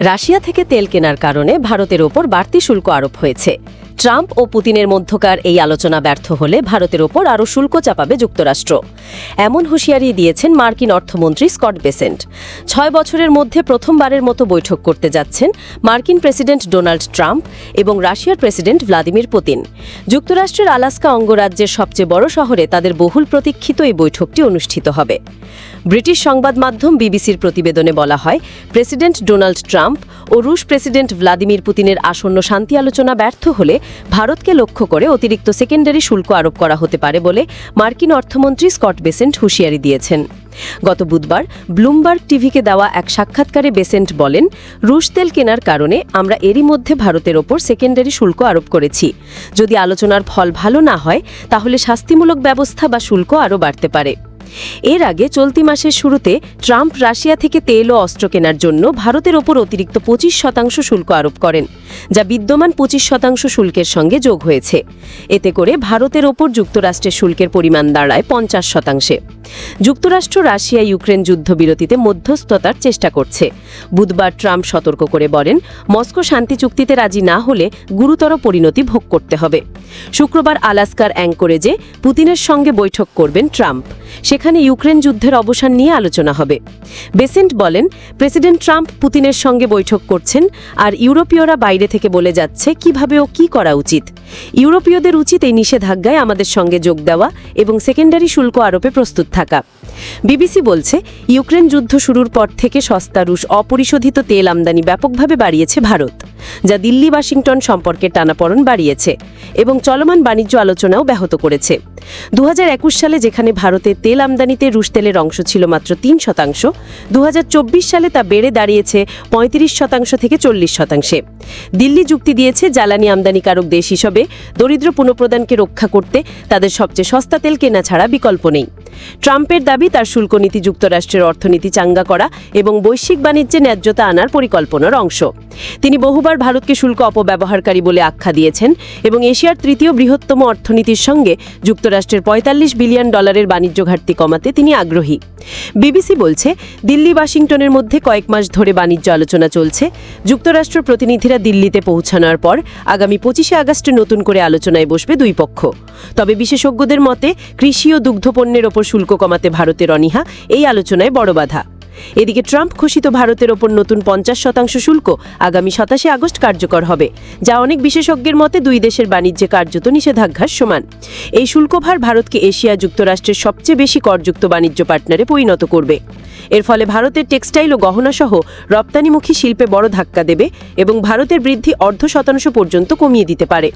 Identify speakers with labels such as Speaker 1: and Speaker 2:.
Speaker 1: Russia থেকে তেল কেনার কারণে ভারতের ওপর বাড়তি শুল্ক আরোপ হয়েছে। ট্রাম্প ও পুতিনের মধ্যকার এই আলোচনা ব্যর্থ হলে ভারতের ওপর আরও শুল্ক চাপাবে যুক্তরাষ্ট্র। এমন হুঁশিয়ারি দিয়েছেন মার্কিন অর্থমন্ত্রী স্কট বেসেন্ট। ছয় বছরের মধ্যে প্রথমবারের মতো বৈঠক করতে যাচ্ছেন মার্কিন প্রেসিডেন্ট ডোনাল্ড ট্রাম্প এবং রাশিয়ার প্রেসিডেন্ট ভ্লাদিমির পুতিন। যুক্তরাষ্ট্রের আলাস্কা অঙ্গরাজ্যের সবচেয়ে বড় শহরে তাদের বহুল প্রতীক্ষিত এই বৈঠকটি অনুষ্ঠিত হবে। ব্রিটিশ সংবাদ মাধ্যম বিবিসির প্রতিবেদনে বলা হয়, প্রেসিডেন্ট ডোনাল্ড ট্রাম্প ও রুশ প্রেসিডেন্ট ভ্লাদিমির পুতিনের আসন্ন শান্তি আলোচনা ব্যর্থ হলে ভারতকে লক্ষ্য করে অতিরিক্ত সেকেন্ডারি শুল্ক আরোপ করা হতে পারে বলে মার্কিন অর্থমন্ত্রী স্কট বেসেন্ট হুঁশিয়ারি দিয়েছেন। গত বুধবার ব্লুমবার্গ টিভিকে দেওয়া এক সাক্ষাৎকারে বেসেন্ট বলেন, রুশ তেল কেনার কারণে আমরা এরই মধ্যে ভারতের ওপর সেকেন্ডারি শুল্ক আরোপ করেছি। যদি আলোচনার ফল ভালো না হয়, তাহলে শাস্তিমূলক ব্যবস্থা বা শুল্ক আরও বাড়তে পারে। এর আগে চলতি মাসের শুরুতে ট্রাম্প রাশিয়া থেকে তেল ও অস্ত্র কেনার জন্য ভারতের ওপর অতিরিক্ত পঁচিশ শতাংশ শুল্ক আরোপ করেন, যা বিদ্যমান পঁচিশ শতাংশ শুল্কের সঙ্গে যোগ হয়েছে। এতে করে ভারতের ওপর যুক্তরাষ্ট্রের শুল্কের পরিমাণ দাঁড়ায় পঞ্চাশ শতাংশে। যুক্তরাষ্ট্র রাশিয়া ইউক্রেন যুদ্ধবিরতিতে মধ্যস্থতার চেষ্টা করছে। বুধবার ট্রাম্প সতর্ক করে বলেন, মস্কো শান্তি চুক্তিতে রাজি না হলে গুরুতর পরিণতি ভোগ করতে হবে। শুক্রবার আলাস্কার অ্যাঙ্করেজে পুতিনের সঙ্গে বৈঠক করবেন ট্রাম্প। সেখানে ইউক্রেন যুদ্ধের অবসান নিয়ে আলোচনা হবে। বেসেন্ট বলেন, প্রেসিডেন্ট ট্রাম্প পুতিনের সঙ্গে বৈঠক করছেন আর ইউরোপীয়রা বাইরে থেকে বলে যাচ্ছে কীভাবে ও কি করা উচিত। ইউরোপীয়দের উচিত এই নিষেধাজ্ঞায় আমাদের সঙ্গে যোগ দেওয়া এবং সেকেন্ডারি শুল্ক আরোপে প্রস্তুত থাকা। বিবিসি বলছে, ইউক্রেন যুদ্ধ শুরুর পর থেকে সস্তা রুশ অপরিশোধিত তেল আমদানি ব্যাপকভাবে বাড়িয়েছে ভারত, যা দিল্লি ওয়াশিংটন সম্পর্কে টানাপড়ন বাড়িয়েছে এবং চলমান বাণিজ্য আলোচনাও ব্যাহত করেছে। দু হাজার একুশ সালে যেখানে ভারতের তেল আমদানিতে রুশ তেলের অংশ ছিল মাত্র তিন শতাংশ দু হাজার চব্বিশ সালে তা বেড়ে দাঁড়িয়েছে পঁয়ত্রিশ শতাংশ থেকে চল্লিশ শতাংশে। দিল্লি যুক্তি দিয়েছে, জ্বালানি আমদানিকারক দেশ হিসেবে দরিদ্র পুনঃপ্রদানকে রক্ষা করতে তাদের সবচেয়ে সস্তা তেল কেনা ছাড়া বিকল্প নেই। ট্রাম্পের দাবি তার শুল্ক নীতি যুক্তরাষ্ট্রের অর্থনীতি চাঙ্গা করা এবং বৈশ্বিক বাণিজ্যে ন্যায্যতা আনার পরিকল্পনার অংশ। তিনি বহুবার ভারতকে শুল্ক অপব্যবহারকারী বলে আখ্যা দিয়েছেন এবং এশিয়ার তৃতীয় বৃহত্তম অর্থনীতির সঙ্গে যুক্তরাষ্ট্রের পঁয়তাল্লিশ বিলিয়ন ডলারের বাণিজ্য ঘাটতি কমাতে তিনি আগ্রহী। বিবিসি বলছে, দিল্লি, ওয়াশিংটনের মধ্যে কয়েক মাস ধরে বাণিজ্য আলোচনা চলছে। যুক্তরাষ্ট্র প্রতিনিধিরা দিল্লিতে পৌঁছানোর পর আগামী পঁচিশে আগস্টে নতুন করে আলোচনায় বসবে দুই পক্ষ। তবে বিশেষজ্ঞদের মতে, কৃষি ও দুগ্ধপণ্যের ওপর শুল্ক কমাতে ভারতের অনীহা, এই আলোচনায় বড় বাধা। এদিকে ট্রাম্প ঘোষিত ভারতের ওপর নতুন পঞ্চাশ শতাংশ শুল্ক আগামী সাতাশে আগস্ট কার্যকর হবে, যা অনেক বিশেষজ্ঞের মতে দুই দেশের বাণিজ্যে কার্যত নিষেধাজ্ঞার সমান। এই শুল্কভার ভারতকে এশিয়া যুক্তরাষ্ট্রের সবচেয়ে বেশি করযুক্ত বাণিজ্য পার্টনারে পরিণত করবে। এর ফলে ভারতের টেক্সটাইল ও গহনাসহ রপ্তানিমুখী শিল্পে বড় ধাক্কা দেবে এবং ভারতের বৃদ্ধি অর্ধ শতাংশ পর্যন্ত কমিয়ে দিতে পারে।